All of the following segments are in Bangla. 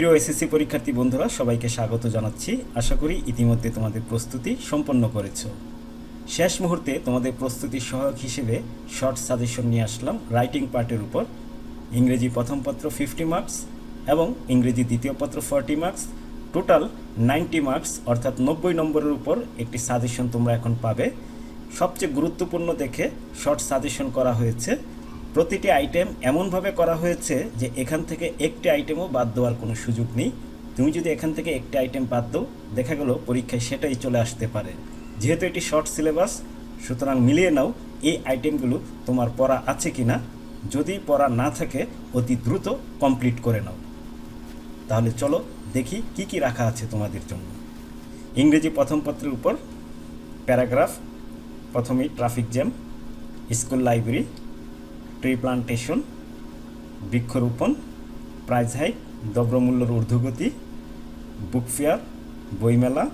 প্রিয় এসএসসি পরীক্ষার্থী বন্ধুরা, সবাইকে স্বাগত জানাচ্ছি। আশা করি ইতিমধ্যে তোমাদের প্রস্তুতি সম্পন্ন করেছ। শেষ মুহূর্তে তোমাদের প্রস্তুতির সহায়ক হিসেবে শর্ট সাজেশন নিয়ে আসলাম রাইটিং পার্টের উপর। ইংরেজি প্রথম পত্র ফিফটি মার্কস এবং ইংরেজি দ্বিতীয় পত্র forty marks total ninety marks অর্থাৎ নব্বই নম্বরের উপর একটি সাজেশন তোমরা এখন পাবে। সবচেয়ে গুরুত্বপূর্ণ দেখে শর্ট সাজেশন করা হয়েছে। প্রতিটি আইটেম এমনভাবে করা হয়েছে যে এখান থেকে একটি আইটেমও বাদ দেওয়ার কোনো সুযোগ নেই। তুমি যদি এখান থেকে একটি আইটেম বাদ দাও, দেখা গেল পরীক্ষায় সেটাই চলে আসতে পারে। যেহেতু এটি শর্ট সিলেবাস সুতরাং মিলিয়ে নাও, এই আইটেমগুলো তোমার পড়া আছে কি না যদি পড়া না থাকে, অতি দ্রুত কমপ্লিট করে নাও। তাহলে চলো দেখি কি কি রাখা আছে তোমাদের জন্য। ইংরেজি প্রথম পত্রের উপর প্যারাগ্রাফ, প্রথমেই traffic jam school library tree plantation বৃক্ষরোপণ প্রাইজ হাইক, দ্রব্যমূল্যর ঊর্ধ্বগতি বুক ফেয়ার বইমেলা,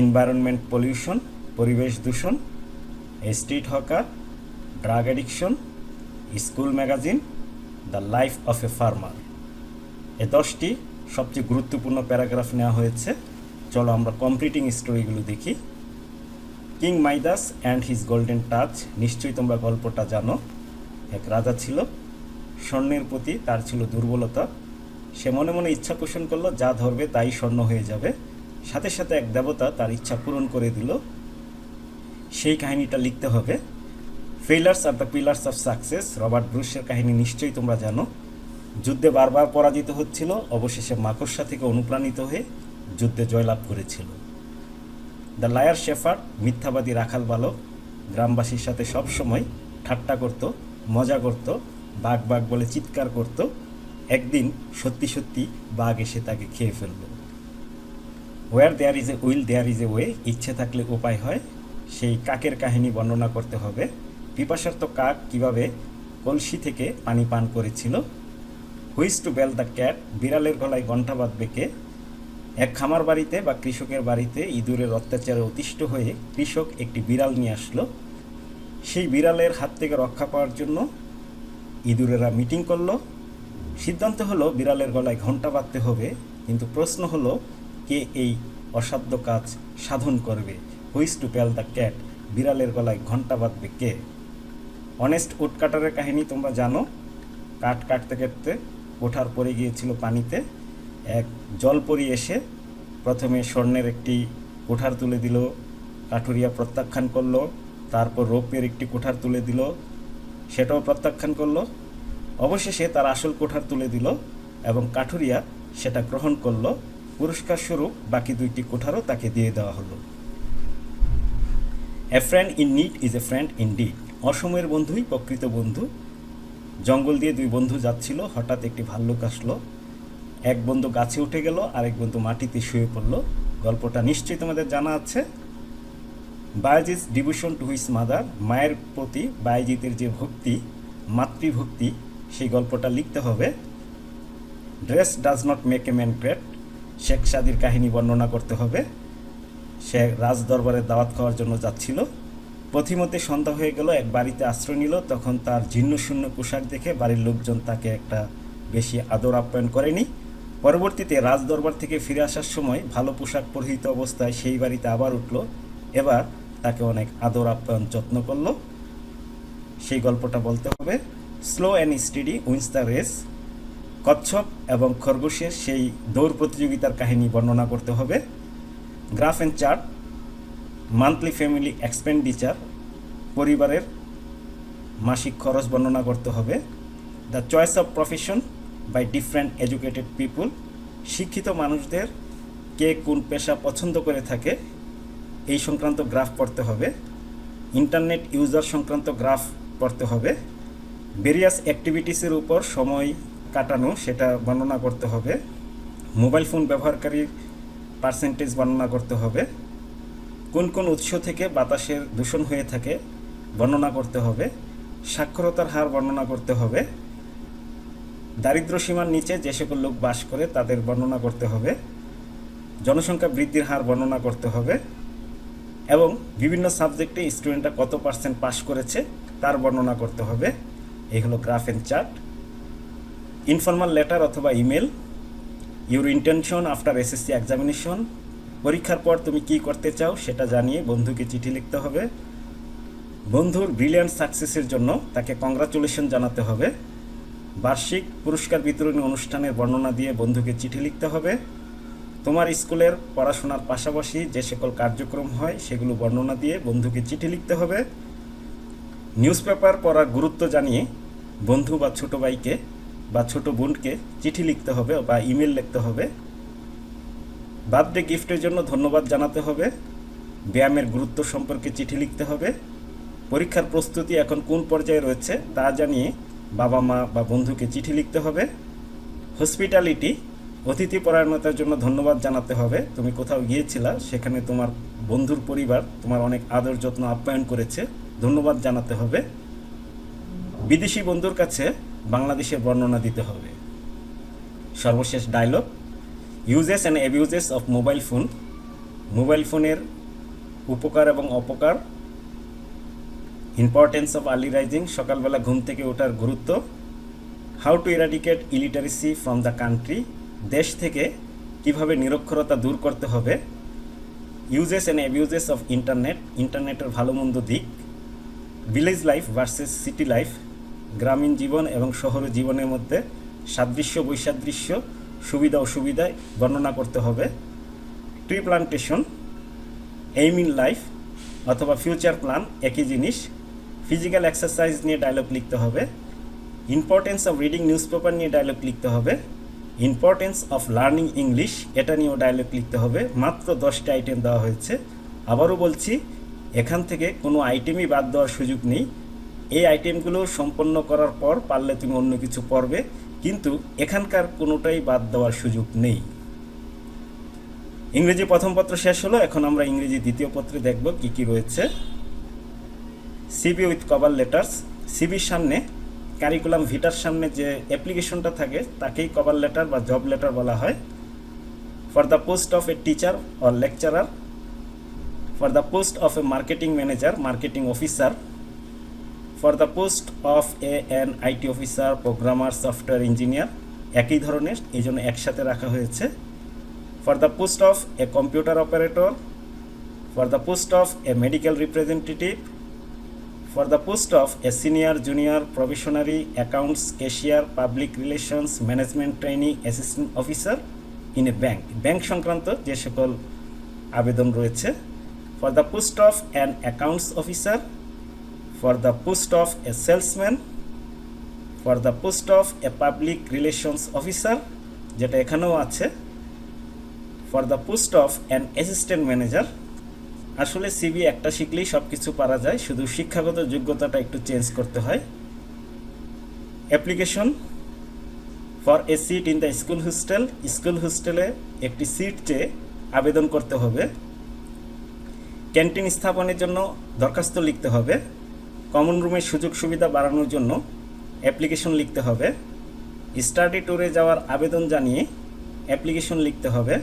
এনভায়রনমেন্ট পলিউশন, পরিবেশ দূষণ, street hawker, drug addiction, school magazine, the life of a farmer. এ দশটি সবচেয়ে গুরুত্বপূর্ণ প্যারাগ্রাফ নেওয়া হয়েছে। চলো আমরা কমপ্লিটিং স্টোরিগুলো দেখি। King Midas and his golden touch, নিশ্চয়ই তোমরা গল্পটা জানো। এক রাজা ছিল। স্বর্ণের প্রতি তার ছিল দুর্বলতা। সে মনে মনে ইচ্ছা পোষণ করল, যা ধরবে তাই স্বর্ণ হয়ে যাবে। সাথে সাথে এক দেবতা তার ইচ্ছা পূরণ করে দিল। সেই কাহিনীটা লিখতে হবে। Failures are the pillars of success Robert ব্রুশের কাহিনী নিশ্চয়ই তোমরা জানো। যুদ্ধে বারবার পরাজিত হচ্ছিল। অবশেষে মাকড়সা থেকে অনুপ্রাণিত হয়ে যুদ্ধে জয়লাভ করেছিল। দ্য লায়ার শেফার মিথ্যাবাদী রাখাল বালক, গ্রামবাসীর সাথে সবসময় ঠাট্টা করত। মজা করত, বাঘ বাঘ বলে চিৎকার করত, একদিন সত্যি সত্যি বাঘ এসে তাকে খেয়ে ফেলল। Where there is a will there is a way ইচ্ছে থাকলে উপায় হয়, সেই কাকের কাহিনী বর্ণনা করতে হবে। পিপাসার্থ কাক কীভাবে কলসি থেকে পানি পান করেছিল? হুইস টু বেল দ্য ক্যাট বিড়ালের গলায় ঘণ্টা বাঁধবে কে? এক খামার বাড়িতে বা কৃষকের বাড়িতে ইঁদুরের অত্যাচারে অতিষ্ঠ হয়ে কৃষক একটি বিড়াল নিয়ে আসলো। সেই বিড়ালের হাত থেকে রক্ষা পাওয়ার জন্য ইঁদুরেরা মিটিং করল। সিদ্ধান্ত হলো বিড়ালের গলায় ঘণ্টা বাঁধতে হবে, কিন্তু প্রশ্ন হলো, কে এই অসাধ্য কাজ সাধন করবে? হুইস টু পেল দ্য ক্যাট বিড়ালের গলায় ঘণ্টা বাঁধবে কে? অনেস্ট উড কাটারের কাহিনী তোমরা জানো। কাঠ কাটতে কাটতে কোঠার পরে গিয়েছিল পানিতে। এক জল জলপরি এসে প্রথমে স্বর্ণের একটি কোঠার তুলে দিল, কাঠুরিয়া প্রত্যাখ্যান করল। তারপর রৌপ্যের একটি কোঠার তুলে দিল। সেটাও প্রত্যাখ্যান করল। অবশেষে তার আসল কোঠার তুলে দিল এবং কাঠুরিয়া সেটা গ্রহণ করল। পুরস্কার স্বরূপ বাকি দুইটি কোঠারও তাকে দিয়ে দেওয়া হলো। A friend in need is a friend indeed অসময়ের বন্ধুই প্রকৃত বন্ধু। জঙ্গল দিয়ে দুই বন্ধু যাচ্ছিল, হঠাৎ একটি ভাল্লুক আসলো। এক বন্ধু গাছে উঠে গেল, আরেক বন্ধু মাটিতে শুয়ে পড়ল। গল্পটা নিশ্চয়ই তোমাদের জানা আছে। Bayezid devotion to his mother, মায়ের প্রতি বায়োজিতের যে ভক্তি, মাতৃভক্তি, সেই গল্পটা লিখতে হবে। Dress does not make a man great, Sheikh সাদির কাহিনী বর্ণনা করতে হবে। সে রাজ দরবারে দাওয়াত খাওয়ার জন্য যাচ্ছিল। পথিমধ্যে সন্ধ্যা হয়ে গেল, এক বাড়িতে আশ্রয় নিল, তখন তার জীর্ণ শূন্য পোশাক দেখে বাড়ির লোকজন তাকে একটা বেশি আদর আপ্যায়ন করেনি। পরবর্তীতে রাজ দরবার থেকে ফিরে আসার সময় ভালো পোশাক পরিহিত অবস্থায় সেই বাড়িতে আবার উঠল। এবার তাকে অনেক আদর, আপ্যায়ন, যত্ন করল। সেই গল্পটা বলতে হবে, slow and steady wins the race, কচ্ছপ এবং খরগোশের সেই দৌড় প্রতিযোগিতার কাহিনী বর্ণনা করতে হবে। Graph and chart, monthly family expenditure, পরিবারের মাসিক খরচ বর্ণনা করতে হবে। The choice of profession by different educated people, শিক্ষিত মানুষদের কে কোন পেশা পছন্দ করে থাকে এই সংক্রান্ত গ্রাফ পড়তে হবে। ইন্টারনেট ইউজার সংক্রান্ত গ্রাফ পড়তে হবে। ভেরিয়াস অ্যাক্টিভিটিসের উপর সময় কাটানো, সেটা বর্ণনা করতে হবে। মোবাইল ফোন ব্যবহারকারীর পার্সেন্টেজ বর্ণনা করতে হবে। কোন কোন উৎস থেকে বাতাসের দূষণ হয়ে থাকে বর্ণনা করতে হবে। সাক্ষরতার হার বর্ণনা করতে হবে। দারিদ্র সীমার নিচে যে সকল লোক বাস করে তাদের বর্ণনা করতে হবে। জনসংখ্যা বৃদ্ধির হার বর্ণনা করতে হবে। এবং বিভিন্ন সাবজেক্টে স্টুডেন্টরা কত পার্সেন্ট পাস করেছে তার বর্ণনা করতে হবে। এই হলো graph and chart informal letter অথবা email your intention after SSC examination পরীক্ষার পর তুমি কি করতে চাও সেটা জানিয়ে বন্ধুকে চিঠি লিখতে হবে। বন্ধুর ব্রিলিয়ান্ট সাকসেসের জন্য তাকে কংগ্রাচুলেশন জানাতে হবে। বার্ষিক পুরস্কার বিতরণী অনুষ্ঠানের বর্ণনা দিয়ে বন্ধুকে চিঠি লিখতে হবে। তোমার স্কুলের পড়াশোনার পাশাপাশি যে সকল কার্যক্রম হয়, সেগুলো বর্ণনা দিয়ে বন্ধুকে চিঠি লিখতে হবে। নিউজ পেপার পড়ার গুরুত্ব জানিয়ে বন্ধু বা ছোট ভাইকে বা ছোট বোনকে চিঠি লিখতে হবে বা ইমেল লিখতে হবে। বার্থডে গিফটের জন্য ধন্যবাদ জানাতে হবে। ব্যায়ামের গুরুত্ব সম্পর্কে চিঠি লিখতে হবে। পরীক্ষার প্রস্তুতি এখন কোন পর্যায়ে রয়েছে, তা জানিয়ে বাবা মা বা বন্ধুকে চিঠি লিখতে হবে। হসপিটালিটি অতিথি পরায়ণতার জন্য ধন্যবাদ জানাতে হবে। তুমি কোথাও গিয়েছিলা, সেখানে তোমার বন্ধুর পরিবার তোমার অনেক আদর যত্ন আপ্যায়ন করেছে। ধন্যবাদ জানাতে হবে। বিদেশি বন্ধুর কাছে বাংলাদেশের বর্ণনা দিতে হবে। সর্বশেষ dialogue uses and abuses of mobile phone mobile ফোনের উপকার এবং অপকার ইম্পর্টেন্স অফ আর্লি রাইজিং সকালবেলা ঘুম থেকে ওঠার গুরুত্ব how to eradicate illiteracy from the country দেশ থেকে কীভাবে নিরক্ষরতা দূর করতে হবে uses and abuses of internet ইন্টারনেটের ভালো মন্দ দিক village life versus city life গ্রামীণ জীবন এবং শহরের জীবনের মধ্যে সাদৃশ্য, বৈসাদৃশ্য, সুবিধা অসুবিধায় বর্ণনা করতে হবে tree plantation aim in life অথবা ফিউচার প্ল্যান একই জিনিস ফিজিক্যাল এক্সারসাইজ নিয়ে ডায়লগ লিখতে হবে importance of reading newspaper নিয়ে ডায়লগ লিখতে হবে ইম্পর্টেন্স অফ লার্নিং ইংলিশ এটা নিয়েও ডায়লগ লিখতে হবে। মাত্র দশটা আইটেম দেওয়া হয়েছে। আবারও বলছি, এখান থেকে কোনো আইটেমই বাদ দেওয়ার সুযোগ নেই। এই আইটেমগুলো সম্পন্ন করার পর পারলে তুমি অন্য কিছু পড়বে, কিন্তু এখানকার কোনোটাই বাদ দেওয়ার সুযোগ নেই। ইংরেজি প্রথম পত্র শেষ হলো, এখন আমরা ইংরেজি দ্বিতীয় পত্রে দেখব কি কি রয়েছে। সিবি উইথ কভার লেটার্স সিবির সামনে কারিকুলাম ভিটার সামনে যে অ্যাপ্লিকেশনটা থাকে, তাকেই কভার লেটার বা জব লেটার বলা হয়। For the post of a teacher or lecturer for the post of a marketing manager marketing officer for the post of a an IT officer programmer software engineer একই ধরনের, এই জন্য একসাথে রাখা হয়েছে। For the post of a computer operator for the post of a medical representative for the post of a senior junior probationary accounts cashier public relations management training assistant officer in a bank bank সংক্রান্ত যে সকল আবেদন রয়েছে for the post of an accounts officer for the post of a salesman for the post of a public relations officer যেটা এখানেও আছে for the post of an assistant manager আসলে সিবি একটা শিখলেই সব কিছু পারা যায়, শুধু শিক্ষাগত যোগ্যতাটা একটু চেঞ্জ করতে হয়। Application for a seat in the school hostel school হোস্টেলে একটি সিট চেয়ে আবেদন করতে হবে। ক্যান্টিন স্থাপনের জন্য দরখাস্ত লিখতে হবে। কমন রুমের সুযোগ সুবিধা বাড়ানোর জন্য অ্যাপ্লিকেশন লিখতে হবে। স্টাডি ট্যুরে যাওয়ার আবেদন জানিয়ে অ্যাপ্লিকেশন লিখতে হবে।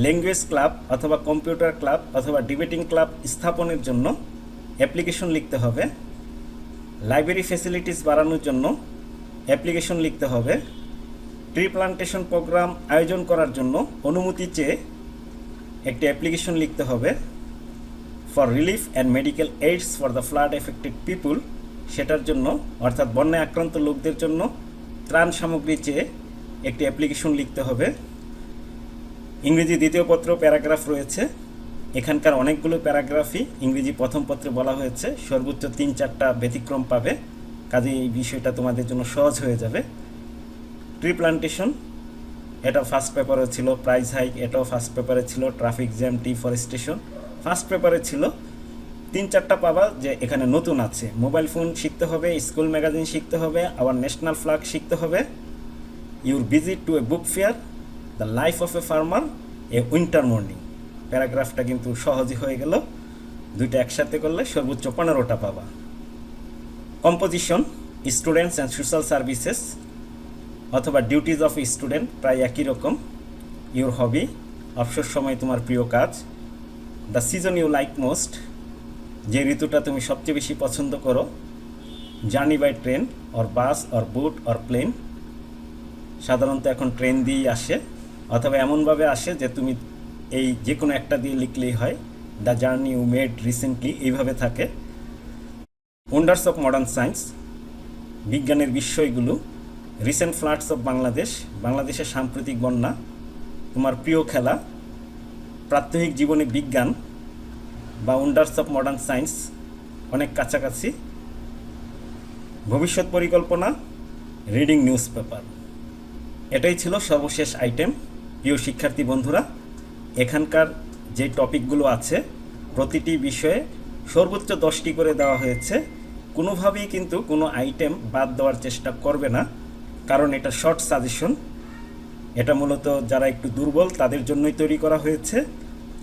ল্যাঙ্গুয়েজ ক্লাব অথবা কম্পিউটার ক্লাব অথবা ডিবেটিং ক্লাব স্থাপনের জন্য অ্যাপ্লিকেশন লিখতে হবে। লাইব্রেরি ফ্যাসিলিটিস বাড়ানোর জন্য অ্যাপ্লিকেশন লিখতে হবে। ট্রি প্লান্টেশন প্রোগ্রাম আয়োজন করার জন্য অনুমতি চেয়ে একটি অ্যাপ্লিকেশন লিখতে হবে। For relief and medical aids for the flood affected people সেটার জন্য, অর্থাৎ বন্যায় আক্রান্ত লোকদের জন্য ত্রাণ সামগ্রী চেয়ে একটি অ্যাপ্লিকেশন লিখতে হবে। ইংরেজি দ্বিতীয় পত্র প্যারাগ্রাফ রয়েছে। এখানকার অনেকগুলো প্যারাগ্রাফই ইংরেজি প্রথম পত্রে বলা হয়েছে। সর্বোচ্চ তিন চারটা ব্যতিক্রম পাবে। কাজে এই বিষয়টা তোমাদের জন্য সহজ হয়ে যাবে। ট্রি প্লান্টেশন এটা ফার্স্ট পেপারে ছিল। প্রাইজ হাইক এটাও ফার্স্ট পেপারে ছিল। ট্রাফিক জ্যাম টি ফরেস্টেশন ফার্স্ট পেপারে ছিল। তিন চারটা পাবা যে এখানে নতুন আছে। মোবাইল ফোন শিখতে হবে স্কুল ম্যাগাজিন শিখতে হবে, আবার ন্যাশনাল ফ্ল্যাগ শিখতে হবে। Your visit to a book fair the life of a farmer a winter morning প্যারাগ্রাফটা কিন্তু সহজই হয়ে গেল। দুইটা একসাথে করলে সর্বোচ্চ পনেরোটা পাবা। Composition students and social services অথবা ডিউটিজ অফ স্টুডেন্ট প্রায় একই রকম। ইউর হবি অবসর সময় তোমার প্রিয় কাজ। The season you like most যে ঋতুটা তুমি সবচেয়ে বেশি পছন্দ করো। Journey by train or bus or boat or plane সাধারণত এখন ট্রেন দিয়েই আসে। অথবা এমনভাবে আসে যে তুমি এই যে কোনো একটা দিয়ে লিখলেই হয় the journey you made recently এইভাবে থাকে। ওন্ডার্স অফ মডার্ন সায়েন্স বিজ্ঞানের বিষয়গুলো রিসেন্ট ফ্লাডস অফ বাংলাদেশ বাংলাদেশের সাম্প্রতিক বন্যা, তোমার প্রিয় খেলা, প্রাত্যহিক জীবনে বিজ্ঞান বা ওন্ডার্স অফ মডার্ন সায়েন্স অনেক কাছাকাছি। ভবিষ্যৎ পরিকল্পনা রিডিং নিউজ পেপার এটাই ছিল সর্বশেষ আইটেম প্রিয় শিক্ষার্থী বন্ধুরা, এখানকার যে টপিকগুলো আছে, প্রতিটি বিষয়ে সর্বোচ্চ দশটি করে দেওয়া হয়েছে। কোনোভাবেই কিন্তু কোনো আইটেম বাদ দেওয়ার চেষ্টা করবে না, কারণ এটা শর্ট সাজেশন এটা মূলত যারা একটু দুর্বল, তাদের জন্যই তৈরি করা হয়েছে।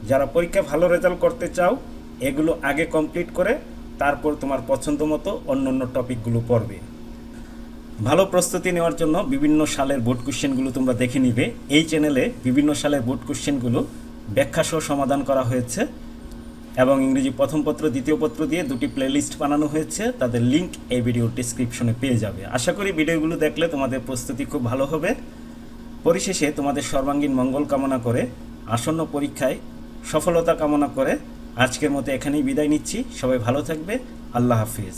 যারা পরীক্ষা ভালো রেজাল্ট করতে চাও, এগুলো আগে কমপ্লিট করে তারপর তোমার পছন্দ মতো অন্য অন্য টপিকগুলো পড়বে। ভালো প্রস্তুতি নেওয়ার জন্য বিভিন্ন সালের বোর্ড কোশ্চেনগুলো তোমরা দেখে নিবে। এই চ্যানেলে বিভিন্ন সালের বোর্ড কোশ্চেনগুলো ব্যাখ্যাসহ সমাধান করা হয়েছে এবং ইংরেজি প্রথম পত্র, দ্বিতীয় পত্র দিয়ে দুটি প্লেলিস্ট বানানো হয়েছে। তাদের লিংক এই ভিডিও ডিসক্রিপশনে পেয়ে যাবে। আশা করি ভিডিওগুলো দেখলে তোমাদের প্রস্তুতি খুব ভালো হবে। পরিশেষে তোমাদের সর্বাঙ্গীন মঙ্গল কামনা করে, আসন্ন পরীক্ষায় সফলতা কামনা করে আজকের মতো এখানেই বিদায় নিচ্ছি। সবাই ভালো থাকবে। আল্লাহ হাফিজ।